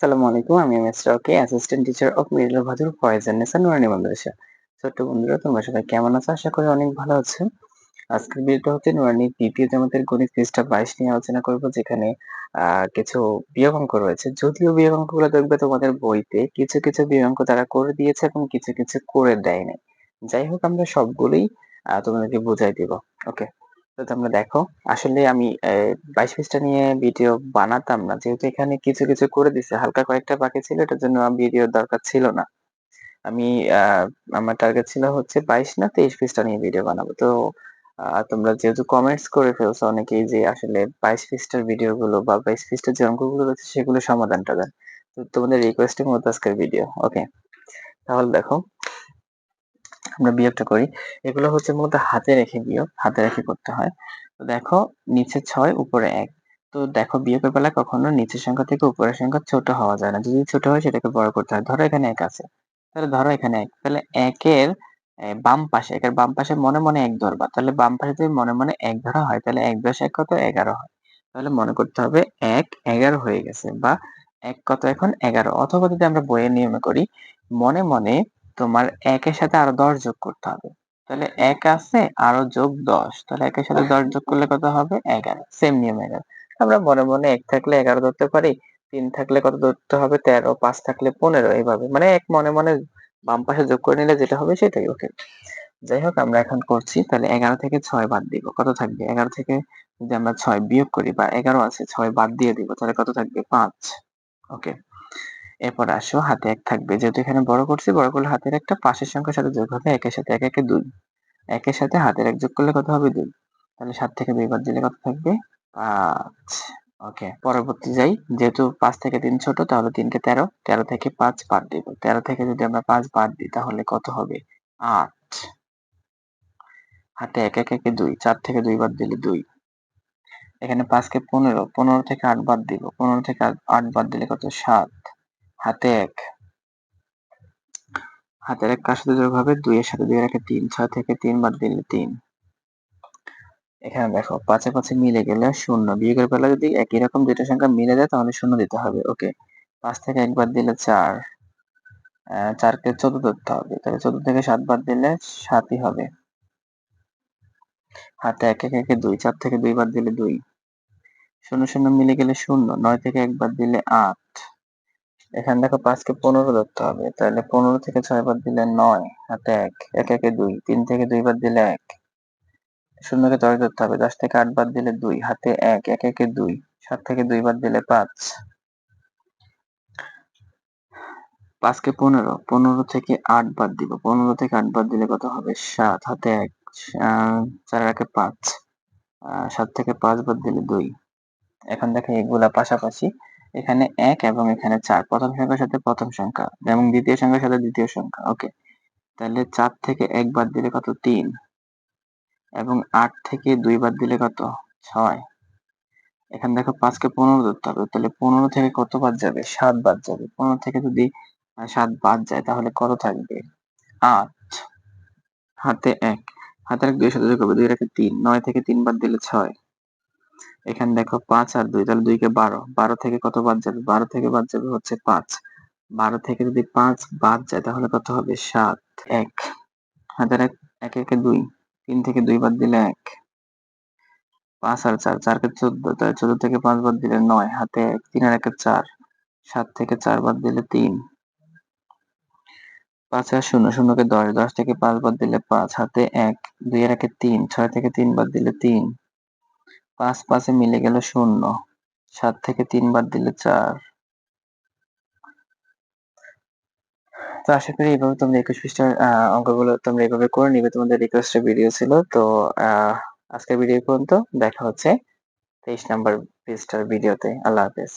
আসসালামু আলাইকুম, আমি assistant teacher of middle Bhadur Foyez Nesa Nurani Madrasa ছোট্ট বন্ধুরা, তোমরা সবাই কেমন আছো? আশা করি অনেক ভালো আছো। আজকের ভিডিওটা হচ্ছে দ্বিতীয় জামাতের গণিত পৃষ্ঠা বাইশ নিয়ে আলোচনা করব, যেখানে কিছু বিয়োগ অঙ্ক রয়েছে। যদিও বিয়োগ অঙ্কগুলো দেখবে তোমাদের বইতে কিছু কিছু বিয়োগ অঙ্ক তারা করে দিয়েছে এবং কিছু কিছু করে দেয়নি। যাই হোক, আমরা সবগুলোই তোমাদেরকে বুঝাই দিব। ওকে? তোমরা দেখো, আসলে আমি বাইশ পৃষ্ঠা নিয়ে ভিডিও বানাতাম না। যেহেতু এখানে কিছু কিছু করে দিছে, হালকা কয়েকটা বাকি ছিল, এটার জন্য ভিডিওর দরকার ছিল না। আমি আমার টার্গেট ছিল হচ্ছে বাইশ না তেইশ পৃষ্ঠা নিয়ে ভিডিও বানাবো। তো তোমরা যেহেতু কমেন্টস করে ফেলছো অনেকেই যে আসলে বাইশ পৃষ্ঠার ভিডিও গুলো বা বাইশ পৃষ্ঠার যে অঙ্কগুলো রয়েছে, সেগুলো সমাধানটা দেন। তো তোমাদের রিকোয়েস্টের মতো আজকের ভিডিও ওকে তাহলে দেখো আমরা বিয়োগটা করি, এগুলো হচ্ছে মূলত হাতে রেখে বিয়োগ, হাতে রেখে করতে হয়। তো দেখো, নিচে ছয়, উপরে এক। তো দেখো, বিয়োগের বেলা কখনো নিচের সংখ্যা থেকে উপরের সংখ্যা ছোট হওয়া যায় না। যদি ছোট হয়, সেটাকে বড় করতে হয়। ধরো এখানে এক আছে। তাহলে ধরো এখানে এক। তাহলে একের বাম পাশে, একের বাম পাশে মনে মনে এক ধরবা। তাহলে বাম পাশে যদি মনে মনে এক ধরা হয়, তাহলে এক দশ এক কত? এগারো হয়। তাহলে মনে করতে হবে এক এগারো হয়ে গেছে বা এক কত এখন? এগারো। অথবা যদি আমরা বইয়ের নিয়মে করি, মনে মনে তোমার একের সাথে আরও দশ যোগ করতে হবে। তাহলে এক আছে, আরও যোগ দশ। তাহলে একের সাথে দশ যোগ করলে কত হবে? এগারো। সেম নিয়ম এগারো। আমরা মনে মনে এক থাকলে এগারো ধরতে পারি, তিন থাকলে কত ধরতে হবে? তেরো, পাঁচ থাকলে পনেরো এইভাবে। মানে এক মনে মনে বাম পাশে যোগ করে নিলে যেটা হবে সেটাই ওকে যাই হোক, আমরা এখন করছি। তাহলে এগারো থেকে ছয় বাদ দিব। কত থাকবে? এগারো থেকে যদি আমরা ছয় বিয়োগ করি বা এগারো আছে, ছয় বাদ দিয়ে দিব, তাহলে কত থাকবে? পাঁচ ওকে এরপর আসো, হাতে এক থাকবে। যেহেতু এখানে বড় করছি, বড় করলে হাতের একটা পাশের সংখ্যার সাথে যোগ হবে, একের সাথে এক, একে দুই। একের সাথে হাতের এক যোগ করলে কত হবে? দুই। তাহলে সাত থেকে দুই বাদ দিলে কত থাকবে? পাঁচ। ওকে, পরবর্তী যাই। যেহেতু পাঁচ থেকে তিন ছোট, তাহলে তিনকে তেরো। তেরো থেকে পাঁচ বাদ দিব। তেরো থেকে যদি আমরা পাঁচ বাদ দিই, তাহলে কত হবে? আট। হাতে এক এক, একে দুই। চার থেকে দুই বাদ দিলে দুই। এখানে পাঁচকে পনেরো। পনেরো থেকে আট বাদ দিব। পনেরো থেকে আট বাদ দিলে কত? সাত। হাতে এক। হাতের এক কার সাথে যোগ হবে দুই এর সাথে দুই রাখে তিন, ছয় থেকে তিন বাদ দিলে তিন। এখানে দেখো, পাঁচে পাঁচে মিলে গেলে শূন্য। বিয়োগের বেলা যদি একই রকম দুইটা সংখ্যা মিলে যায়, তাহলে শূন্য দিতে হবে। ওকে। পাঁচ থেকে একবার দিলে চার। চারকে চোদ্দ ধরতে হবে। তাহলে চোদ্দ থেকে সাত বাদ দিলে সাতই হবে। হাতে এক এক, একে দুই, চার থেকে দুই বাদ দিলে দুই। শূন্য শূন্য মিলে গেলে শূন্য। নয় থেকে একবার দিলে আট। এখানে দেখো পাঁচকে পনেরো ধরতে হবে। তাহলে পনেরো থেকে ছয় বার দিলে নয়, হাতে এক এক, একে দুই, তিন থেকে দুই বার দিলে এক। শূন্যকে দশ ধরতে হবে, দশ থেকে আট বার দিলে দুই, হাতে এক এক, একে দুই, সাত থেকে দুই বার দিলে পাঁচ। পাঁচকে পনেরো পনেরো থেকে আট বার দিব। পনেরো থেকে আট বার দিলে কত হবে? সাত, হাতে এক চার, একে পাঁচ। সাত থেকে পাঁচ বার দিলে দুই। এখন দেখো এগুলা পাশাপাশি এখানে এক এবং এখানে চার। প্রথম সংখ্যার সাথে প্রথম সংখ্যা এবং দ্বিতীয় সংখ্যার সাথে দ্বিতীয় সংখ্যা, ওকে? তাহলে চার থেকে এক বাদ দিলে কত? তিন। এবং আট থেকে দুই বাদ দিলে কত? ছয়। এখানে দেখো পাঁচকে পনেরো ধরতে হবে, তাহলে পনেরো থেকে কত বাদ যাবে? সাত বাদ যাবে। পনেরো থেকে যদি সাত বাদ যায়, তাহলে কত থাকবে? আট। হাতে এক। হাতের এক দুই সাথে যোগ হবে দুই রেখে তিন। নয় থেকে তিন বাদ দিলে ছয়। এখানে দেখো পাঁচ আর দুই, তাহলে দুইকে বারো। বারো থেকে কত বাদ যাবে? বারো থেকে বাদ যাবে হচ্ছে পাঁচ। বারো থেকে যদি পাঁচ বাদ যায়, তাহলে কত হবে? সাত, এক। হাতের এক এক, একে দুই। তিন থেকে দুই বাদ দিলে এক। পাঁচ আর চার, চারকে চোদ্দ, তাহলে চোদ্দ থেকে পাঁচ বাদ দিলে নয়। হাতে এক, তিন আর একে চার। সাত থেকে চার বাদ দিলে তিন। পাঁচ আর শূন্য, শূন্যকে দশ। দশ থেকে পাঁচ বাদ দিলে পাঁচ। হাতে এক, দুই আর একে তিন। ছয় থেকে তিন বাদ দিলে তিন। পাঁচ পাঁচে মিলে গেল শূন্য। সাত থেকে তিন বাদ দিলে চার। তো আশা করি এইভাবে তোমরা একুশ পৃষ্ঠার অঙ্কগুলো তোমরা এইভাবে করে নিবে। তোমাদের রিকোয়েস্টের ভিডিও ছিল। তো আজকের ভিডিও পর্যন্ত। দেখা হচ্ছে তেইশ নাম্বার পৃষ্ঠার ভিডিওতে আল্লাহ হাফেজ।